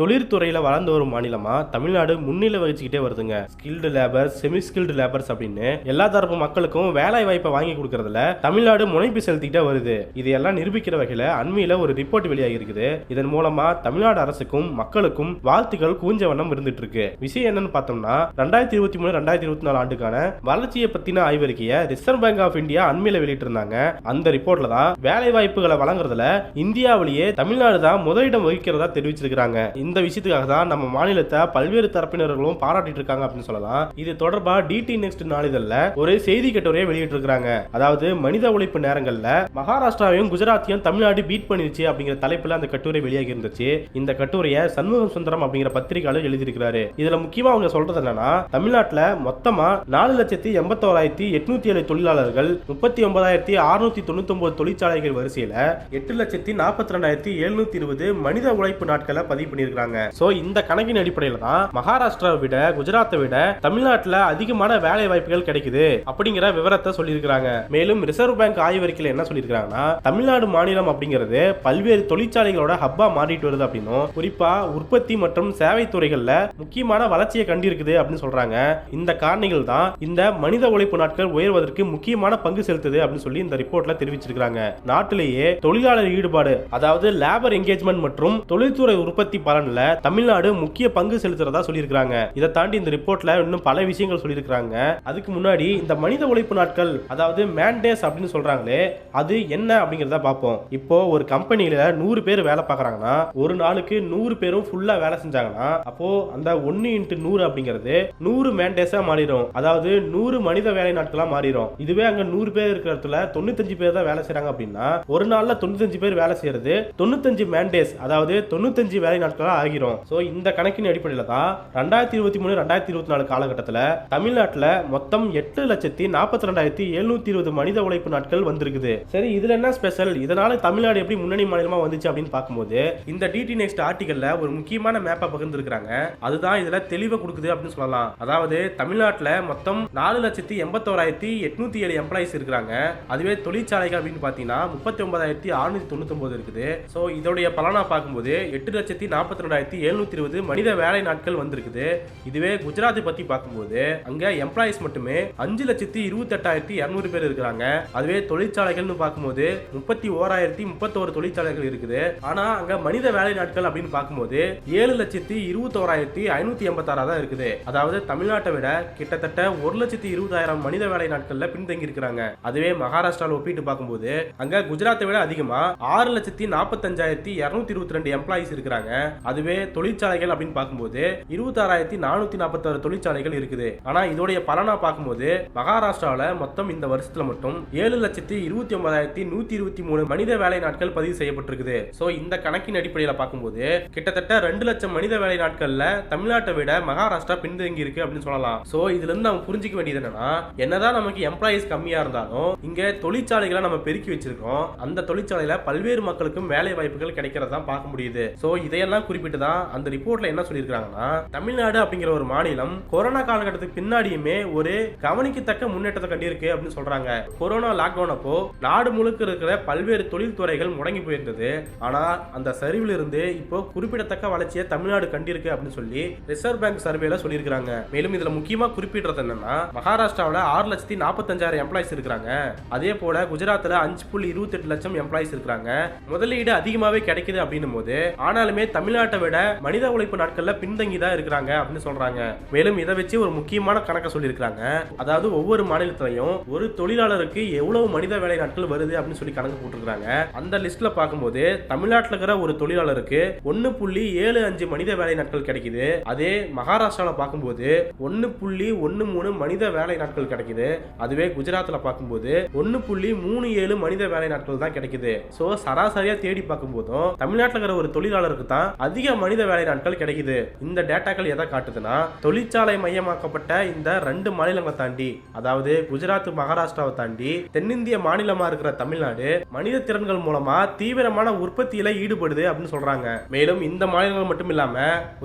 தொழிற்துறையில் வளர்ந்து வரும் மாநிலமா? தமிழ்நாடு முன்னிலை வகிச்சுக்கிட்டே வருதுங்க. Skilled labour semi skilled labours அப்படின்னு எல்லா தரப்பு மக்களுக்கும் வேலை வாய்ப்பை வாங்கி கொடுக்கறதுல தமிழ்நாடு முனைப்பு செலுத்திக்கிட்டே வருது. இது எல்லாம் நிரூபிக்கிற வகையில அண்மையில ஒரு ரிப்போர்ட் வெளியாகி இருக்குது இதன் மூலமா தமிழ்நாடு அரசுக்கும் மக்களுக்கும் வாழ்த்துக்கள் கூஞ்ச வண்ணம் இருந்துட்டு இருக்கு விஷயம் என்னன்னு பார்த்தோம்னா ரெண்டாயிரத்தி இருபத்தி மூணு ரெண்டாயிரத்தி இருபத்தி நாலு ஆண்டுக்கான வளர்ச்சியை பத்தின ஆய்வறிக்கையை ரிசர்வ் பேங்க் ஆஃப் இந்தியா அண்மையில வெளியிட்டிருந்தாங்க. அந்த ரிப்போர்ட்ல தான் வேலை வாய்ப்புகளை வழங்குறதுல இந்தியாவிலேயே தமிழ்நாடு தான் முதலிடம் வகிக்கிறதா தெரிவிச்சிருக்கிறாங்க. இந்த விஷயத்துக்காக தான் நம்ம மாநிலத்தை பல்வேறு தரப்பினர்களும் பாராட்டிட்டு இருக்காங்க அப்படின்னு சொல்லலாம். இது தொடர்பா டிடி நெக்ஸ்ட் நாளிதழ்ல ஒரு செய்தி கட்டுரையை வெளியிட்டு இருக்காங்க அதாவது மனித உழைப்பு நேரங்கள்ல மகாராஷ்டிராவையும் குஜராத்தையும் தமிழ்நாடு பீட் பண்ணிருச்சு அப்படிங்கிற தலைப்புல அந்த கட்டுரை வெளியாகி இருந்துச்சு. இந்த கட்டுரையை சண்முகம் சுந்தரம் அப்படிங்கிற பத்திரிகையாளர் எழுதியிருக்கிறாரு. இதுல முக்கியமா அவங்க சொல்றது என்னன்னா தமிழ்நாட்டுல மொத்தமா நாலு லட்சத்தி எண்பத்தோராயிரத்தி எட்நூத்தி ஏழு தொழிலாளர்கள் முப்பத்தி ஒன்பதாயிரத்தி அறுநூத்தி தொண்ணூத்தி ஒன்பது தொழிற்சாலைகள் வரிசையில எட்டு லட்சத்தி நாற்பத்தி ரெண்டாயிரத்தி எழுநூத்தி இருபது மனித உழைப்பு நாட்களை பதிவு பண்ணியிருக்காங்க. சோ இந்த கணக்கின் அடிப்படையில தான் மகாராஷ்டிராவை விட குஜராத்தை விட தமிழ்நாட்டுல அதிகமான வேலை வாய்ப்புகள் கிடைக்குது அப்படிங்கிற விவரத்தை சொல்லியிருக்காங்க மேலும் ரிசர்வ் பேங்க் ஆய்வறிக்கையில் என்ன சொல்லியிருக்காங்கன்னா தமிழ்நாடு மாநிலம் அப்படிங்கிறது பல்வேறு தொழிற்சாலைகளோட ஹப்பா மாறிட்டு வருது அப்படின்னும் குறிப்பா உற்பத்தி மற்றும் சேவை துறைகள்ல முக்கியமான வளர்ச்சியை கண்டிருக்குது அப்படின்னு சொல்றாங்க. இந்த காரணிகள் தான் இந்த மனித உழைப்பு நாட்கள் உயர்வதற்கு முக்கியமான பங்கு செலுத்துது அப்படின்னு சொல்லி இந்த ரிப்போர்ட்ல தெரிவிச்சிருக்காங்க நாட்டிலேயே தொழிலாளர் ஈடுபாடு அதாவது லேபர் என்கேஜ்மெண்ட் மற்றும் தொழில்துறை உற்பத்தி பலன் பலன்ல தமிழ்நாடு முக்கிய பங்கு செலுத்துறதா சொல்லியிருக்காங்க இதை தாண்டி இந்த ரிப்போர்ட்ல இன்னும் பல விஷயங்கள் சொல்லியிருக்காங்க அதுக்கு முன்னாடி இந்த மனித உழைப்பு நாட்கள் அதாவது மேண்டேஸ் அப்படின்னு சொல்றாங்களே அது என்ன அப்படிங்கிறத பார்ப்போம். இப்போ ஒரு கம்பெனியில நூறு பேர் வேலை பார்க்கறாங்கன்னா ஒரு நாளுக்கு நூறு பேரும் ஃபுல்லா வேலை செஞ்சாங்கன்னா அப்போ அந்த ஒன்னு இன்ட்டு நூறு அப்படிங்கிறது நூறு மேண்டேஸா மாறிடும். அதாவது நூறு மனித வேலை நாட்களா மாறிடும். இதுவே அங்க நூறு பேர் இருக்கிற இடத்துல தொண்ணூத்தஞ்சு பேர் தான் வேலை செய்யறாங்க அப்படின்னா ஒரு நாள்ல தொண்ணூத்தஞ்சு பேர் வேலை செய்யறது தொண்ணூத்தஞ்சு மேண்டேஸ் அதாவது தொண்ணூத்தஞ்சு வேலை நாட்களா ஆகிரும். ஸோ இந்த கணக்கின் அடிப்படையில் தான் ரெண்டாயிரத்தி இருபத்தி மூணு ரெண்டாயிரத்தி இருபத்தி நாலு காலகட்டத்தில் தமிழ்நாட்டில் மொத்தம் எட்டு லட்சத்தி நாற்பத்தி ரெண்டாயிரத்தி எழுநூத்தி இருபது மனித உழைப்பு நாட்கள் வந்திருக்குது. சரி இதுல என்ன ஸ்பெஷல் இதனால தமிழ்நாடு எப்படி முன்னணி மாநிலமா வந்துச்சு அப்படின்னு பார்க்கும்போது இந்த டிடி நெக்ஸ்ட் ஆர்டிகல்ல ஒரு முக்கியமான மேப்பை பகிர்ந்துருக்காங்க அதுதான் இதுல தெளிவை கொடுக்குது அப்படின்னு சொல்லலாம். அதாவது தமிழ்நாட்டில் மொத்தம் நாலு லட்சத்தி எண்பத்தோராயிரத்தி எட்நூத்தி ஏழு எம்ப்ளாயிஸ் இருக்கிறாங்க. அதுவே தொழிற்சாலைகள் அப்படின்னு பாத்தீங்கன்னா முப்பத்தி ஒன்பதாயிரத்தி அறுநூத்தி தொண்ணூத்தி ஒன்பது இருக்குது. ஸோ இதோடைய பலனா பார்க்கும்போது எட்டு லட்சத்தி நாற்பத்தி ரெண்டாயிரத்தி எழுநூத்தி இருபது மனித வேலை நாட்கள் வந்திருக்குது. இதுவே குஜராத் பத்தி பார்க்கும்போது அங்க எம்ப்ளாயிஸ் மட்டுமே அஞ்சு லட்சத்தி இருபத்தி எட்டாயிரத்தி இரநூறு பேர் இருக்கிறாங்க. அதுவே தொழிற்சாலைகள்னு பார்க்கும்போது முப்பத்தி ஓராயிரத்தி முப்பத்தோரு தொழிற்சாலைகள் இருக்குது. ஆனா அங்க மனித வேலை நாட்கள் அப்படின்னு பார்க்கும்போது ஏழு லட்சத்தி இருபத்தோராயிரத்தி ஐநூத்தி எண்பத்தாறா தான் இருக்குது. அதாவது தமிழ்நாட்டை விட கிட்டத்தட்ட ஒரு லட்சத்தி இருபதாயிரம் மனித வேலை நாட்கள்ல பின்தங்கி இருக்கிறாங்க. அதுவே மகாராஷ்டிரால ஒப்பிட்டு பார்க்கும்போது அங்க குஜராத்தை விட அதிகமா ஆறு லட்சத்தி நாற்பத்தஞ்சாயிரத்தி இருநூத்தி இருபத்தி ரெண்டு எம்ப்ளாயிஸ் இருக்கிறாங்க. அதுவே தொழிற்சாலைகள் அப்படின்னு பார்க்கும்போது இருபத்தாறாயிரத்தி நானூத்தி நாற்பத்தாறு தொழிற்சாலைகள் இருக்குது. ஆனா இதோடைய பலனா பார்க்கும்போது மகாராஷ்டிராவில மொத்தம் இந்த வருஷத்துல மட்டும் ஏழு லட்சத்தி இருபத்தி ஒன்பதாயிரத்தி நூத்தி இருபத்தி மூணு மனித வேலை நாட்கள் பதிவு செய்யப்பட்டிருக்குது. சோ இந்த கணக்கின் அடிப்படையில பார்க்கும்போது கிட்டத்தட்ட ரெண்டு லட்சம் மனித வேலை நாட்கள்ல தமிழ்நாட்டை விட மகாராஷ்டிரா பின்தங்கி இருக்கு அப்படின்னு சொல்லலாம். சோ இதுல இருந்து நம்ம புரிஞ்சுக்க வேண்டியது என்னன்னா என்னதான் நமக்கு எம்ப்ளாயிஸ் கம்மியா இருந்தாலும் இங்க தொழிற்சாலைகளை நம்ம பெருக்கி வச்சிருக்கோம். அந்த தொழிற்சாலையில பல்வேறு மக்களுக்கும் வேலை வாய்ப்புகள் கிடைக்கிறதா பார்க்க முடியுது. சோ இதையெல்லாம் குறிப்பிட்டு தான் அந்த ரிப்போர்ட்ல என்ன சொல்லியிருக்காங்கன்னா தமிழ்நாடு அப்படிங்கிற ஒரு மாநிலம் கொரோனா காலகட்டத்துக்கு பின்னாடியுமே ஒரு கவனிக்கத்தக்க முன்னேற்றத்தை கண்டிருக்கு அப்படின்னு சொல்றாங்க. கொரோனா லாக்டவுன் அப்போ நாடு முழுக்க இருக்கிற பல்வேறு தொழில்துறைகள் முடங்கி போயிருந்தது. ஆனா அந்த சரிவில் இருந்து இப்போ குறிப்பிடத்தக்க வளர்ச்சியை தமிழ்நாடு கண்டிருக்கு அப்படின்னு சொல்லி ரிசர்வ் பேங்க் சர்வேல சொல்லியிருக்காங்க மேலும் இதுல முக்கியமா குறிப்பிடுறது என்னன்னா மகாராஷ்டிராவில் ஆறு லட்சத்தி நாற்பத்தஞ்சாயிரம் எம்ப்ளாயிஸ் இருக்கிறாங்க. அதே போல குஜராத்தில் அஞ்சு புள்ளி இருபத்தெட்டு லட்சம் எம்ப்ளாயிஸ் இருக்கிறாங்க. முதலீடு அதிகமாவே கிடைக்குது அப்படின்னும் போது ஆனாலுமே தமிழ்நாடு தமிழ்நாட்டை விட மனித உழைப்பு நாட்கள்ல பின்தங்கி தான் இருக்கிறாங்க அப்படின்னு சொல்றாங்க. மேலும் இதை வச்சு ஒரு முக்கியமான கணக்கை சொல்லியிருக்காங்க அதாவது ஒவ்வொரு மாநிலத்திலையும் ஒரு தொழிலாளருக்கு எவ்வளவு மனித வேலை நாட்கள் வருது அப்படின்னு சொல்லி கணக்கு போட்டிருக்காங்க அந்த லிஸ்ட்ல பார்க்கும்போது தமிழ்நாட்டில் இருக்கிற ஒரு தொழிலாளருக்கு ஒன்னு புள்ளி ஏழு அஞ்சு மனித வேலை நாட்கள் கிடைக்குது. அதே மகாராஷ்டிராவில் பார்க்கும்போது ஒன்னு புள்ளி ஒன்னு மூணு மனித வேலை நாட்கள் கிடைக்குது. அதுவே குஜராத்தில் பார்க்கும்போது ஒன்னு புள்ளி மூணு ஏழு மனித வேலை நாட்கள் தான் கிடைக்குது. ஸோ சராசரியா தேடி பார்க்கும்போதும் தமிழ்நாட்டில் இருக்கிற ஒரு தொழிலாளருக்கு தான் அதிக மனித வேலை நாட்கள் கிடைக்குது. இந்த டேட்டாக்கள் எதை காட்டுதுன்னா தொழிற்சாலை மையமாக்கப்பட்ட இந்த ரெண்டு மாநிலங்களை தாண்டி அதாவது குஜராத் மகாராஷ்டிராவை தாண்டி தென்னிந்திய மாநிலமா இருக்கிற தமிழ்நாடு மனித திறன்கள் மூலமா தீவிரமான உற்பத்தியில ஈடுபடுது அப்படின்னு சொல்றாங்க. மேலும் இந்த மாநிலங்கள் மட்டும் இல்லாம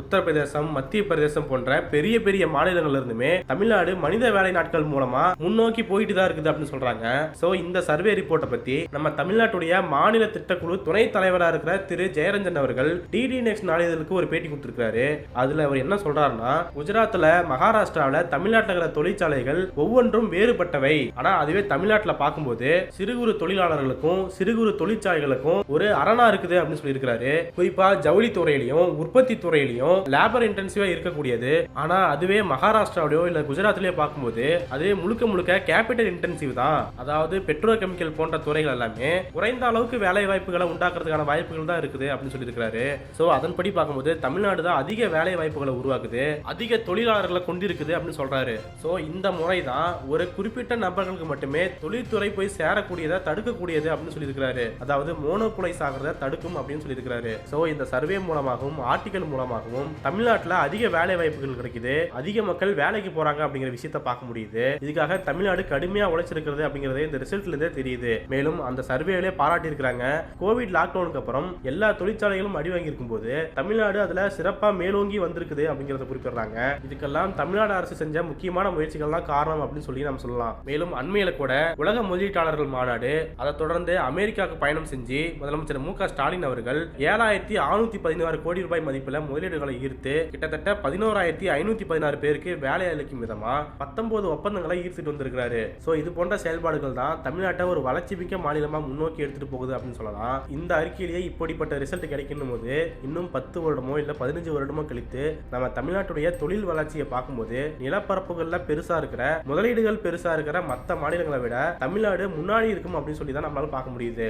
உத்தரப்பிரதேசம் மத்திய பிரதேசம் போன்ற பெரிய பெரிய மாநிலங்கள்ல இருந்துமே தமிழ்நாடு மனித வேலை நாட்கள் மூலமா முன்னோக்கி போயிட்டு தான் இருக்குது அப்படின்னு சொல்றாங்க. சோ இந்த சர்வே ரிப்போர்ட்டை பத்தி நம்ம தமிழ்நாட்டுடைய மாநில திட்டக்குழு துணைத் தலைவராக இருக்கிற திரு. ஜெயரஞ்சன் அவர்கள் டிடி நெக்ஸ்ட் நாளிதழுக்கு ஒரு பேட்டி கொடுத்துருக்காரு அதுல அவர் என்ன சொல்றாருன்னா குஜராத்ல மகாராஷ்டிராவில் தமிழ்நாட்டில் இருக்கிற தொழிற்சாலைகள் ஒவ்வொன்றும் வேறுபட்டவை. ஆனா அதுவே தமிழ்நாட்டில் பார்க்கும்போது சிறு குறு தொழிலாளர்களுக்கும் சிறு குறு தொழிற்சாலைகளுக்கும் ஒரு அரணா இருக்குது அப்படின்னு சொல்லியிருக்கிறாரு. குறிப்பா ஜவுளி துறையிலையும் உற்பத்தி துறையிலையும் லேபர் இன்டென்சிவா இருக்கக்கூடியது. ஆனா அதுவே மகாராஷ்டிராவிலயோ இல்ல குஜராத்லயோ பார்க்கும்போது அது முழுக்க முழுக்க கேபிட்டல் இன்டென்சிவ் தான். அதாவது பெட்ரோ கெமிக்கல் போன்ற துறைகள் எல்லாமே குறைந்த அளவுக்கு வேலை வாய்ப்புகளை உண்டாக்குறதுக்கான வாய்ப்புகள் தான் இருக்குது அப்படின்னு சொல்லியிருக்கிறாரு. ஸோ அதன்படி பார்க்கும்போது தமிழ்நாடு தான் அதிக வேலை வாய்ப்புகளை உருவாக்குது அதிக தொழிலாளர்களை கொண்டிருக்குது அப்படின்னு சொல்றாரு. ஸோ இந்த முறை தான் ஒரு குறிப்பிட்ட நபர்களுக்கு மட்டுமே தொழில்துறை போய் சேரக்கூடியதை தடுக்கக்கூடியது அப்படின்னு சொல்லியிருக்கிறாரு. அதாவது மோனோகுலைஸ் ஆகிறத தடுக்கும் அப்படின்னு சொல்லியிருக்கிறாரு. ஸோ இந்த சர்வே மூலமாகவும் ஆர்டிகல் மூலமாகவும் தமிழ்நாட்டில் அதிக வேலை வாய்ப்புகள் கிடைக்குது அதிக மக்கள் வேலைக்கு போறாங்க அப்படிங்கிற விஷயத்த பார்க்க முடியுது. இதுக்காக தமிழ்நாடு கடுமையா உழைச்சிருக்கிறது அப்படிங்கறதே இந்த ரிசல்ட்ல இருந்தே தெரியுது. மேலும் அந்த சர்வேவிலே பாராட்டி இருக்கிறாங்க கோவிட் லாக்டவுனுக்கு அப்புறம் எல்லா தொழிற்சாலைகளும் அடி வாங்கியிருக்கும் இருக்கும்போது தமிழ்நாடு அதுல சிறப்பா மேலோங்கி வந்திருக்குது அப்படிங்கறத குறிப்பிடுறாங்க. இதுக்கெல்லாம் தமிழ்நாடு அரசு செஞ்ச முக்கியமான முயற்சிகள் தான் காரணம் அப்படின்னு சொல்லி நம்ம சொல்லலாம். மேலும் அண்மையில கூட உலக முதலீட்டாளர்கள் மாநாடு அதை தொடர்ந்து அமெரிக்காவுக்கு பயணம் செஞ்சு முதலமைச்சர் மு ஸ்டாலின் அவர்கள் ஏழாயிரத்தி அறுநூத்தி பதினாறு கோடி ரூபாய் மதிப்புல முதலீடுகளை ஈர்த்து கிட்டத்தட்ட பதினோராயிரத்தி ஐநூத்தி பதினாறு பேருக்கு வேலை அளிக்கும் விதமா பத்தொன்பது ஒப்பந்தங்களை ஈர்த்துட்டு வந்திருக்கிறாரு. சோ இது போன்ற செயல்பாடுகள் தான் தமிழ்நாட்டை ஒரு வளர்ச்சி மிக்க மாநிலமா முன்னோக்கி எடுத்துட்டு போகுது அப்படின்னு சொல்லலாம். இந்த அறிக்கையிலேயே இப்படிப்பட்ட ரிசல்ட் கிடைக்கணும் போது இன்னும் இன்னும் பத்து வருடமோ இல்லை பதினஞ்சு வருடமோ கழித்து நம்ம தமிழ்நாட்டுடைய தொழில் வளர்ச்சியை பார்க்கும்போது நிலப்பரப்புகள்ல பெருசா இருக்கிற முதலீடுகள் பெருசா இருக்கிற மற்ற மாநிலங்களை விட தமிழ்நாடு முன்னாடி இருக்கும் அப்படின்னு சொல்லி தான் நம்மளால பார்க்க முடியுது.